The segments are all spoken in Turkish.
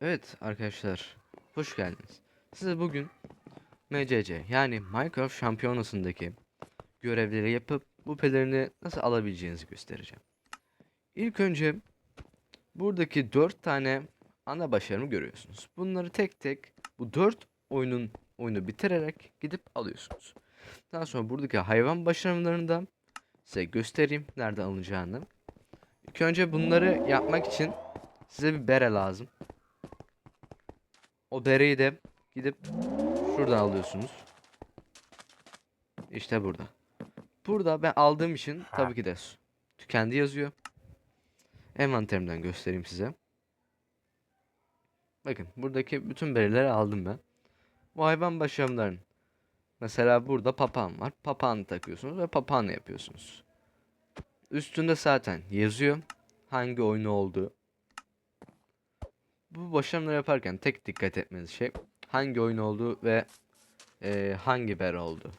Evet arkadaşlar, hoş geldiniz. Size bugün MCC yani Minecraft Şampiyonası'ndaki görevleri yapıp bu pelerini nasıl alabileceğinizi göstereceğim. İlk önce buradaki 4 tane ana başarımı görüyorsunuz. Bunları tek tek bu 4 oyunun oyunu bitirerek gidip alıyorsunuz. Daha sonra buradaki hayvan başarımlarını da size göstereyim nereden alınacağını. İlk önce bunları yapmak için size bir bere lazım. O bereyi de gidip şuradan alıyorsunuz. İşte burada. Burada ben aldığım için tabii ki de tükendi yazıyor. Envanterimden göstereyim size. Bakın buradaki bütün bereleri aldım ben. Bu hayvan başarımların. Mesela burada papağan var. Papağanı takıyorsunuz ve papağanı yapıyorsunuz. Üstünde zaten yazıyor hangi oyunu olduğu. Bu başarımları yaparken tek dikkat etmeniz şey hangi oyun olduğu ve eee, hangi ber oldu.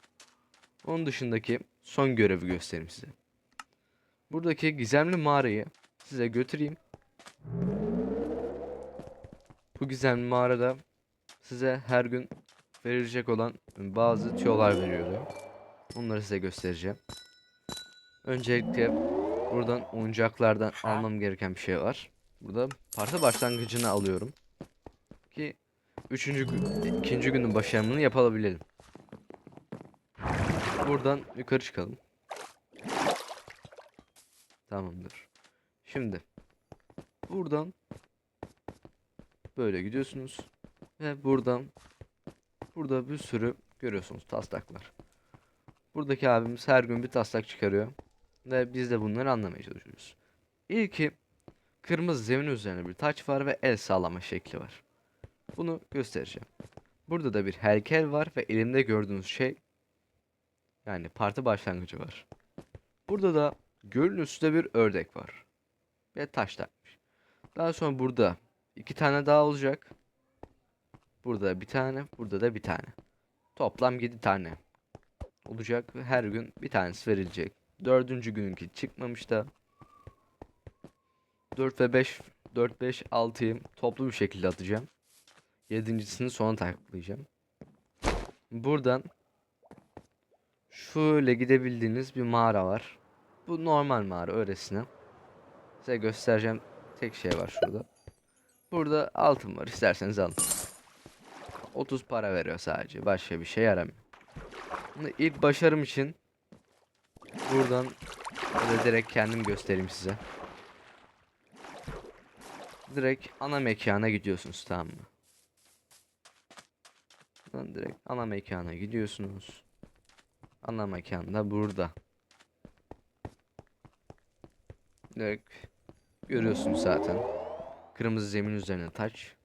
Onun dışındaki son görevi göstereyim size. Buradaki gizemli mağarayı size götüreyim. Bu gizemli mağarada size her gün verilecek olan bazı tüyolar veriyordu. Onları size göstereceğim. Öncelikle buradan oyuncaklardan almam gereken bir şey var. Burada parti başlangıcını alıyorum. Ki üçüncü gün, ikinci günün başarımını yapabilelim. Buradan yukarı çıkalım. Tamamdır. Şimdi buradan böyle gidiyorsunuz ve buradan burada bir sürü görüyorsunuz taslaklar. Buradaki abimiz her gün bir taslak çıkarıyor ve biz de bunları anlamaya çalışıyoruz. İlki Kırmızı zemin üzerine bir taç var ve el sallama şekli var. Bunu göstereceğim. Burada da bir heykel var ve elimde gördüğünüz şey yani parti başlangıcı var. Burada da gölün üstünde bir ördek var. Ve taş takmış. Daha sonra burada iki tane daha olacak. Burada bir tane, burada da bir tane. Toplam 7 tane olacak ve her gün bir tanesi verilecek. Dördüncü gününki çıkmamış da 4 ve 5 4 5 6'yı toplu bir şekilde atacağım. Yedincisini sona taklayacağım. Buradan şöyle gidebildiğiniz bir mağara var. Bu normal mağara öylesine. Size göstereceğim tek şey var şurada. Burada altın var isterseniz alın. 30 para veriyor sadece. Başka bir şey yaramıyor. Şimdi ilk başarım için buradan direkt kendim göstereyim size. Direkt ana mekana gidiyorsunuz tamam mı? Buradan direkt ana mekana gidiyorsunuz. Ana mekan da burada. Direkt görüyorsunuz zaten. Kırmızı zemin üzerine taç.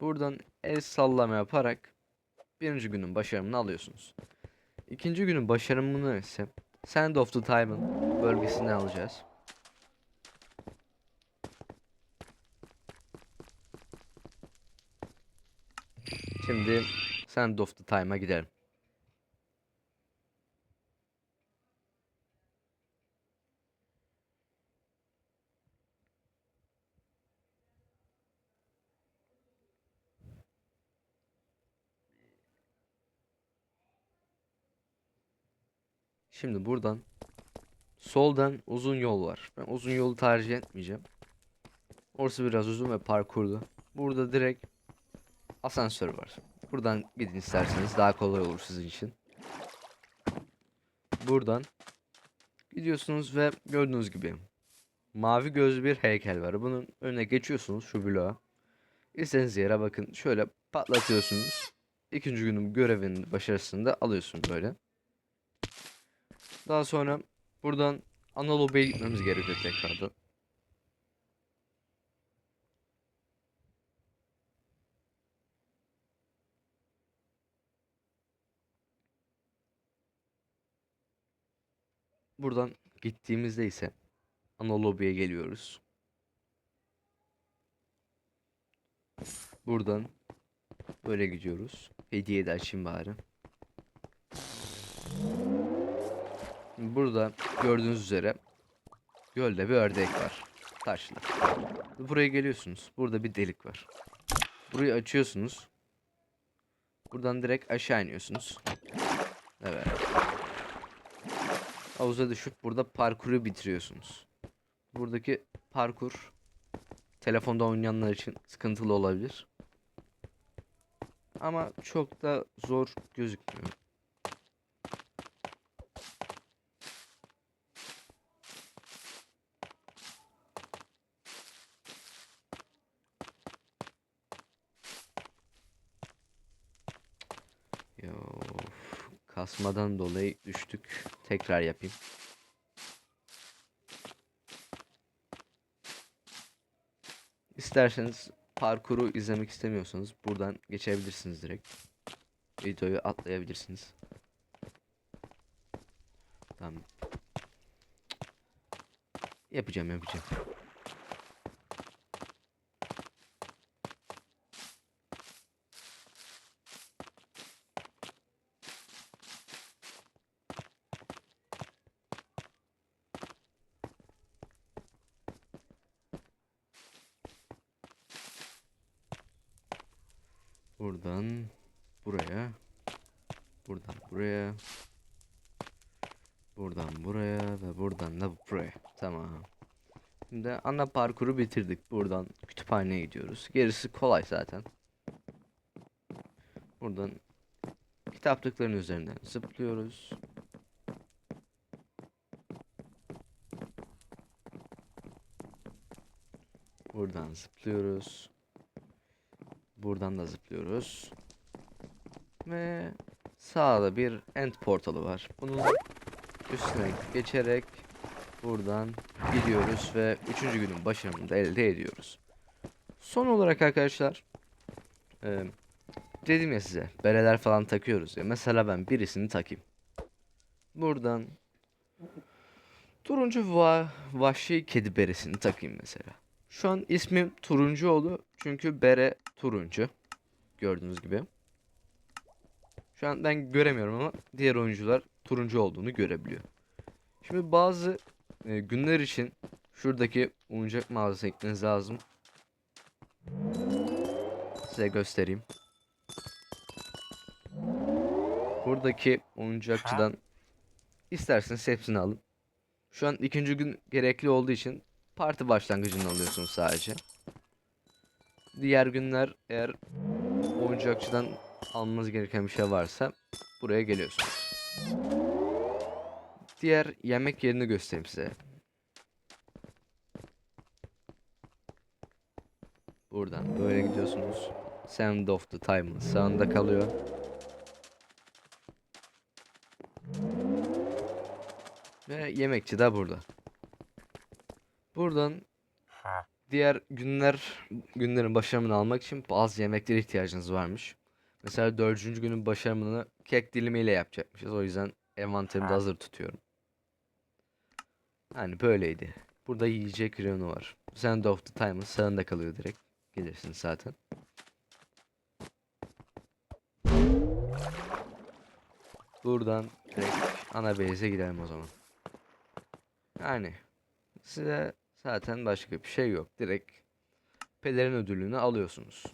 Buradan el sallama yaparak birinci günün başarımını alıyorsunuz. İkinci günün başarımını ise Sand of the Time'ın bölgesine alacağız. Şimdi Sand of the Time'a gidelim. Şimdi buradan soldan uzun yol var. Ben uzun yolu tercih etmeyeceğim. Orası biraz uzun ve parkurlu. Burada direkt asansör var. Buradan gidin isterseniz daha kolay olur sizin için. Buradan gidiyorsunuz ve gördüğünüz gibi mavi gözlü bir heykel var. Bunun önüne geçiyorsunuz şu bloğa. İstediğiniz yere bakın şöyle patlatıyorsunuz. İkinci günün görevinin başarısını da alıyorsunuz böyle. Daha sonra buradan ana lobiye gitmemiz gerekiyor tekrardan. Buradan gittiğimizde ise ana lobiye geliyoruz. Buradan böyle gidiyoruz. Hediye de açayım bari. Burada gördüğünüz üzere gölde bir ördek var. taşlı. Buraya geliyorsunuz. Burada bir delik var. Burayı açıyorsunuz. Buradan direkt aşağı iniyorsunuz. Evet. Havuza düşüp burada parkuru bitiriyorsunuz. Buradaki parkur telefonda oynayanlar için sıkıntılı olabilir. Ama çok da zor gözükmüyor. Ya of, kasmadan dolayı düştük. Tekrar yapayım. İsterseniz parkuru izlemek istemiyorsanız buradan geçebilirsiniz direkt. Videoyu atlayabilirsiniz. Tamam. Yapacağım yapacağım. Buradan buraya. Buradan buraya. Buradan buraya ve buradan da buraya. Tamam. Şimdi ana parkuru bitirdik. Buradan kütüphaneye gidiyoruz. Gerisi kolay zaten. Buradan kitaplıkların üzerinden zıplıyoruz. Buradan zıplıyoruz. Buradan da zıplıyoruz. Ve sağda bir end portalı var. Bunun üstüne geçerek buradan gidiyoruz ve 3. günün başarımını da elde ediyoruz. Son olarak arkadaşlar e, dedim ya size bereler falan takıyoruz ya. Mesela ben birisini takayım. Buradan turuncu va vahşi kedi beresini takayım mesela. Şu an ismim turuncu oldu çünkü bere turuncu. Gördüğünüz gibi. Şu an ben göremiyorum ama diğer oyuncular turuncu olduğunu görebiliyor. Şimdi bazı e, günler için şuradaki oyuncak mağazasına gitmeniz lazım. Size göstereyim. Buradaki oyuncakçıdan isterseniz hepsini alın. Şu an ikinci gün gerekli olduğu için parti başlangıcını alıyorsunuz sadece. Diğer günler eğer oyuncakçıdan almanız gereken bir şey varsa buraya geliyorsunuz. Diğer yemek yerini göstereyim size. Buradan böyle gidiyorsunuz. Sound of the Time'ın sağında kalıyor. Ve yemekçi de burada. Buradan diğer günler günlerin başarımını almak için bazı yemeklere ihtiyacınız varmış. Mesela dördüncü günün başarımını kek dilimiyle yapacakmışız. O yüzden envanterimde hazır tutuyorum. Yani böyleydi. Burada yiyecek reyonu var. Sand of the Time'ın sağında kalıyor direkt. Gelirsiniz zaten. Buradan direkt ana base'e gidelim o zaman. Yani size zaten başka bir şey yok. Direkt pelerin ödülünü alıyorsunuz.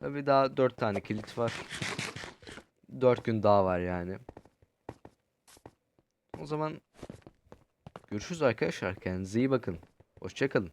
Tabi daha 4 tane kilit var. 4 gün daha var yani. O zaman görüşürüz arkadaşlar. Kendinize iyi bakın. Hoşçakalın.